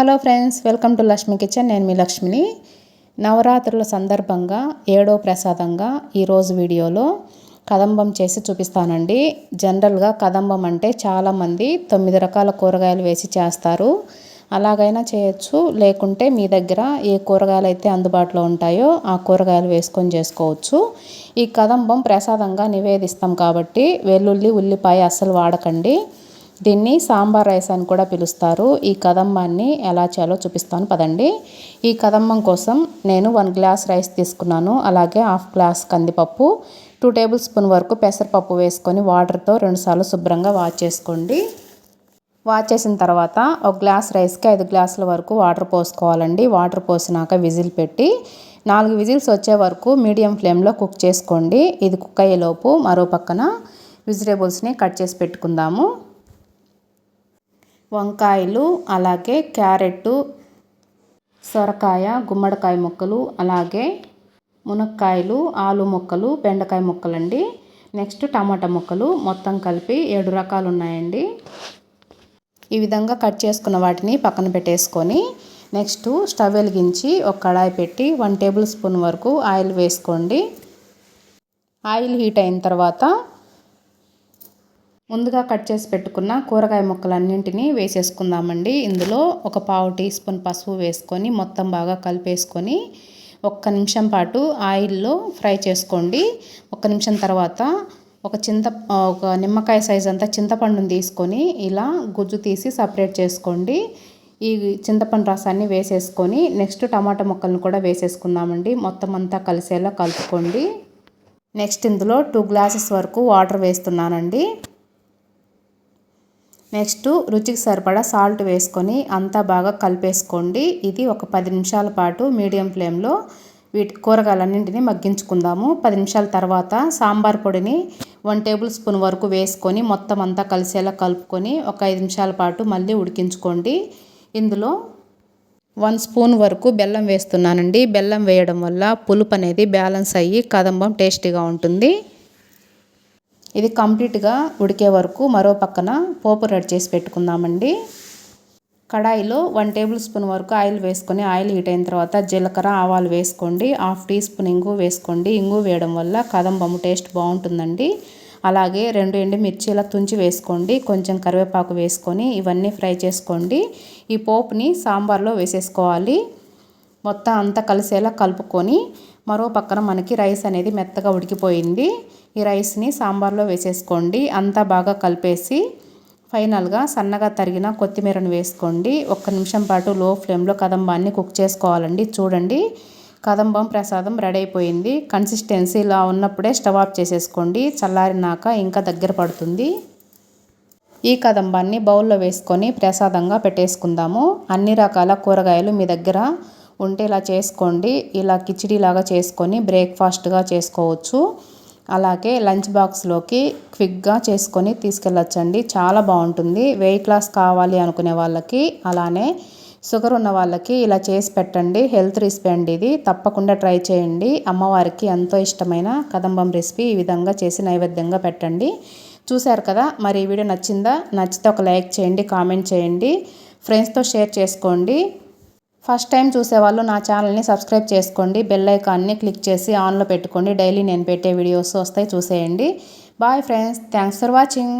Hello friends welcome to Lakshmi kitchen. నేను మీ లక్ష్మిని. నవరాత్రుల సందర్భంగా ఏడో ప్రసాదంగా ఈరోజు వీడియోలో కదంబం చేసి చూపిస్తానండి. జనరల్గా కదంబం అంటే చాలామంది తొమ్మిది రకాల కూరగాయలు వేసి చేస్తారు. అలాగైనా చేయొచ్చు లేకుంటే మీ దగ్గర ఏ కూరగాయలు అయితే అందుబాటులో ఉంటాయో ఆ కూరగాయలు వేసుకొని చేసుకోవచ్చు. ఈ కదంబం ప్రసాదంగా నివేదిస్తాం కాబట్టి వెల్లుల్లి ఉల్లిపాయ అస్సలు వాడకండి. దీన్ని సాంబార్ రైస్ అని కూడా పిలుస్తారు. ఈ కదంబాన్ని ఎలా చేయాలో చూపిస్తాను. పదండి. ఈ కదంబం కోసం నేను వన్ గ్లాస్ రైస్ తీసుకున్నాను. అలాగే హాఫ్ గ్లాస్ కందిపప్పు టూ టేబుల్ స్పూన్ వరకు పెసరపప్పు వేసుకొని వాటర్తో రెండుసార్లు శుభ్రంగా వాష్ చేసుకోండి. వాష్ చేసిన తర్వాత ఒక గ్లాస్ రైస్కి ఐదు గ్లాసుల వరకు వాటర్ పోసుకోవాలండి. వాటర్ పోసినాక విజిల్ పెట్టి నాలుగు విజిల్స్ వచ్చే వరకు మీడియం ఫ్లేమ్లో కుక్ చేసుకోండి. ఇది కుక్ అయ్యేలోపు మరో పక్కన వెజిటేబుల్స్ని కట్ చేసి పెట్టుకుందాము. వంకాయలు అలాగే క్యారెట్టు సొరకాయ గుమ్మడికాయ ముక్కలు అలాగే మునక్కాయలు ఆలు ముక్కలు బెండకాయ ముక్కలండి. నెక్స్ట్ టమాటా ముక్కలు మొత్తం కలిపి ఏడు రకాలు ఉన్నాయండి ఈ విధంగా కట్ చేసుకున్న వాటిని పక్కన పెట్టేసుకొని నెక్స్ట్ స్టవ్ వెలిగించి ఒక కడాయి పెట్టి వన్ టేబుల్ స్పూన్ వరకు ఆయిల్ వేసుకోండి. ఆయిల్ హీట్ అయిన తర్వాత ముందుగా కట్ చేసి పెట్టుకున్న కూరగాయ ముక్కలన్నింటినీ వేసేసుకుందామండి. ఇందులో ఒక పావు టీ స్పూన్ పసుపు వేసుకొని మొత్తం బాగా కలిపేసుకొని ఒక్క నిమిషం పాటు ఆయిల్లో ఫ్రై చేసుకోండి. ఒక్క నిమిషం తర్వాత ఒక చింత ఒక నిమ్మకాయ సైజ్ అంతా చింతపండుని తీసుకొని ఇలా గుజ్జు తీసి సపరేట్ చేసుకోండి. ఈ చింతపండు రసాన్ని వేసేసుకొని నెక్స్ట్ టమాటా ముక్కలను కూడా వేసేసుకుందామండి. మొత్తం అంతా కలిసేలా కలుపుకోండి. నెక్స్ట్ ఇందులో టూ గ్లాసెస్ వరకు వాటర్ వేస్తున్నానండి. నెక్స్ట్ రుచికి సరిపడా సాల్ట్ వేసుకొని అంతా బాగా కలిపేసుకోండి. ఇది ఒక పది నిమిషాల పాటు మీడియం ఫ్లేమ్లో వీటి కూరగాయలన్నింటినీ మగ్గించుకుందాము. పది నిమిషాల తర్వాత సాంబార్ పొడిని వన్ టేబుల్ స్పూన్ వరకు వేసుకొని మొత్తం అంతా కలిసేలా కలుపుకొని ఒక ఐదు నిమిషాల పాటు మళ్ళీ ఉడికించుకోండి. ఇందులో వన్ స్పూన్ వరకు బెల్లం వేస్తున్నానండి. బెల్లం వేయడం వల్ల పులుపు అనేది బ్యాలెన్స్ అయ్యి కదంబం టేస్టీగా ఉంటుంది. ఇది కంప్లీట్గా ఉడికే వరకు మరో పక్కన పోపు రెడీ చేసి పెట్టుకుందామండి. కడాయిలో వన్ టేబుల్ స్పూన్ వరకు ఆయిల్ వేసుకొని ఆయిల్ హీట్ అయిన తర్వాత జీలకర్ర ఆవాలు వేసుకోండి. హాఫ్ టీ స్పూన్ ఇంగు వేసుకోండి. ఇంగు వేయడం వల్ల కదంబము టేస్ట్ బాగుంటుందండి. అలాగే రెండు ఎండు మిర్చీల తుంచి వేసుకోండి. కొంచెం కరివేపాకు వేసుకొని ఇవన్నీ ఫ్రై చేసుకోండి. ఈ పోపుని సాంబార్లో వేసేసుకోవాలి. మొత్తం అంతా కలిసేలా కలుపుకొని మరో పక్కన మనకి రైస్ అనేది మెత్తగా ఉడికిపోయింది. ఈ రైస్ని సాంబార్లో వేసేసుకోండి. అంతా బాగా కలిపేసి ఫైనల్గా సన్నగా తరిగిన కొత్తిమీరను వేసుకోండి. ఒక్క నిమిషం పాటు లో ఫ్లేమ్లో కదంబాన్ని కుక్ చేసుకోవాలండి. చూడండి కదంబం ప్రసాదం రెడీ అయిపోయింది. కన్సిస్టెన్సీ ఇలా ఉన్నప్పుడే స్టవ్ ఆఫ్ చేసేసుకోండి. చల్లారినాక ఇంకా దగ్గర పడుతుంది. ఈ కదంబాన్ని బౌల్లో వేసుకొని ప్రసాదంగా పెట్టేసుకుందాము. అన్ని రకాల కూరగాయలు మీ దగ్గర ఉంటే ఇలా చేసుకోండి. ఇలా కిచిడీలాగా చేసుకొని బ్రేక్ఫాస్ట్గా చేసుకోవచ్చు. అలాగే లంచ్ బాక్స్లోకి క్విక్గా చేసుకొని తీసుకెళ్ళొచ్చండి. చాలా బాగుంటుంది. వెయిట్ లాస్ కావాలి అనుకునే వాళ్ళకి అలానే షుగర్ ఉన్న వాళ్ళకి ఇలా చేసి పెట్టండి. హెల్త్ రెసిపీ అండి ఇది. తప్పకుండా ట్రై చేయండి. అమ్మవారికి ఎంతో ఇష్టమైన కదంబం రెసిపీ ఈ విధంగా చేసి నైవేద్యంగా పెట్టండి. చూశారు కదా? మరి ఈ వీడియో నచ్చిందా? నచ్చితే ఒక లైక్ చేయండి కామెంట్ చేయండి. ఫ్రెండ్స్తో షేర్ చేసుకోండి. ఫస్ట్ టైం చూసేవాళ్ళు నా ఛానల్ని సబ్స్క్రైబ్ చేసుకోండి బెల్ ఐకాన్ని క్లిక్ చేసి ఆన్లో పెట్టుకోండి. డైలీ నేను పెట్టే వీడియోస్ వస్తాయి చూసేయండి. Bye friends thanks for watching.